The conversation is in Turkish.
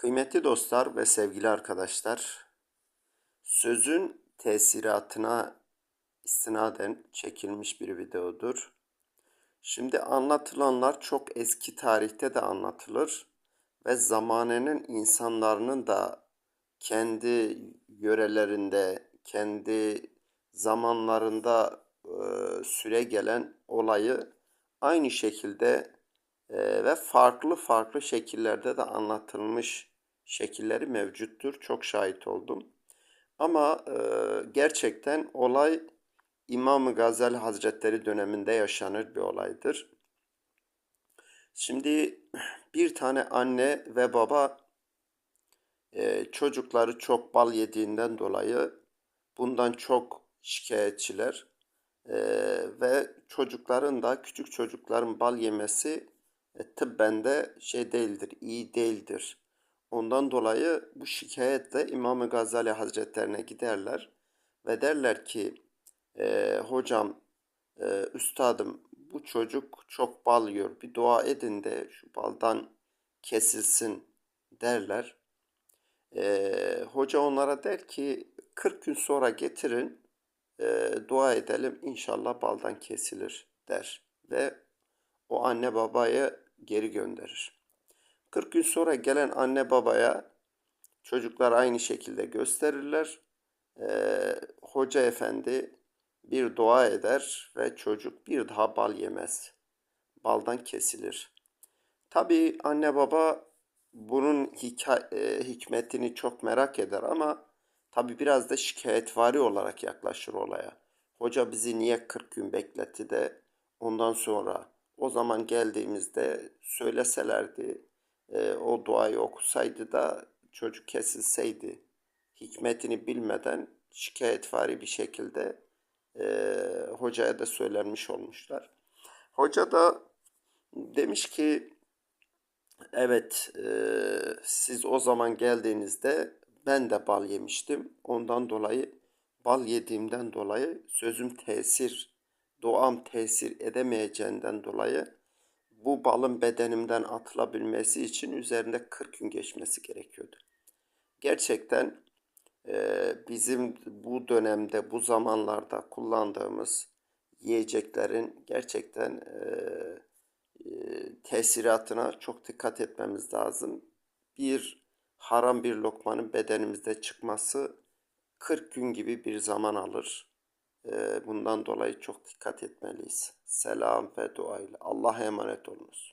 Kıymetli dostlar ve sevgili arkadaşlar, sözün tesiratına istinaden çekilmiş bir videodur. Şimdi anlatılanlar çok eski tarihte de anlatılır ve zamanenin insanların da kendi yörelerinde, kendi zamanlarında e, süre gelen olayı aynı şekilde e, ve farklı farklı şekillerde de anlatılmış şekilleri mevcuttur. Çok şahit oldum. Ama e, gerçekten olay İmam Gazali Hazretleri döneminde yaşanır bir olaydır. Şimdi bir tane anne ve baba e, çocukları çok bal yediğinden dolayı bundan çok şikayetçiler. E, ve çocukların da küçük çocukların bal yemesi e, tıbben de şey değildir, iyi değildir. Ondan dolayı bu şikayetle İmam-ı Gazali Hazretlerine giderler ve derler ki e, hocam, e, üstadım bu çocuk çok bal yiyor bir dua edin de şu baldan kesilsin derler. E, hoca onlara der ki 40 gün sonra getirin e, dua edelim inşallah baldan kesilir der ve o anne babayı geri gönderir. 40 gün sonra gelen anne babaya çocuklar aynı şekilde gösterirler. Ee, hoca efendi bir dua eder ve çocuk bir daha bal yemez. Baldan kesilir. Tabi anne baba bunun hika- e, hikmetini çok merak eder ama tabi biraz da şikayetvari olarak yaklaşır olaya. Hoca bizi niye 40 gün bekletti de ondan sonra o zaman geldiğimizde söyleselerdi, e, o duayı okusaydı da çocuk kesilseydi, hikmetini bilmeden şikayetvari bir şekilde e, hocaya da söylenmiş olmuşlar. Hoca da demiş ki, evet e, siz o zaman geldiğinizde ben de bal yemiştim. Ondan dolayı bal yediğimden dolayı sözüm tesir doğam tesir edemeyeceğinden dolayı bu balın bedenimden atılabilmesi için üzerinde 40 gün geçmesi gerekiyordu. Gerçekten e, bizim bu dönemde, bu zamanlarda kullandığımız yiyeceklerin gerçekten e, e, tesiratına çok dikkat etmemiz lazım. Bir haram bir lokmanın bedenimizde çıkması 40 gün gibi bir zaman alır. Bundan dolayı çok dikkat etmeliyiz. Selam ve dua. Allah'a emanet olunuz.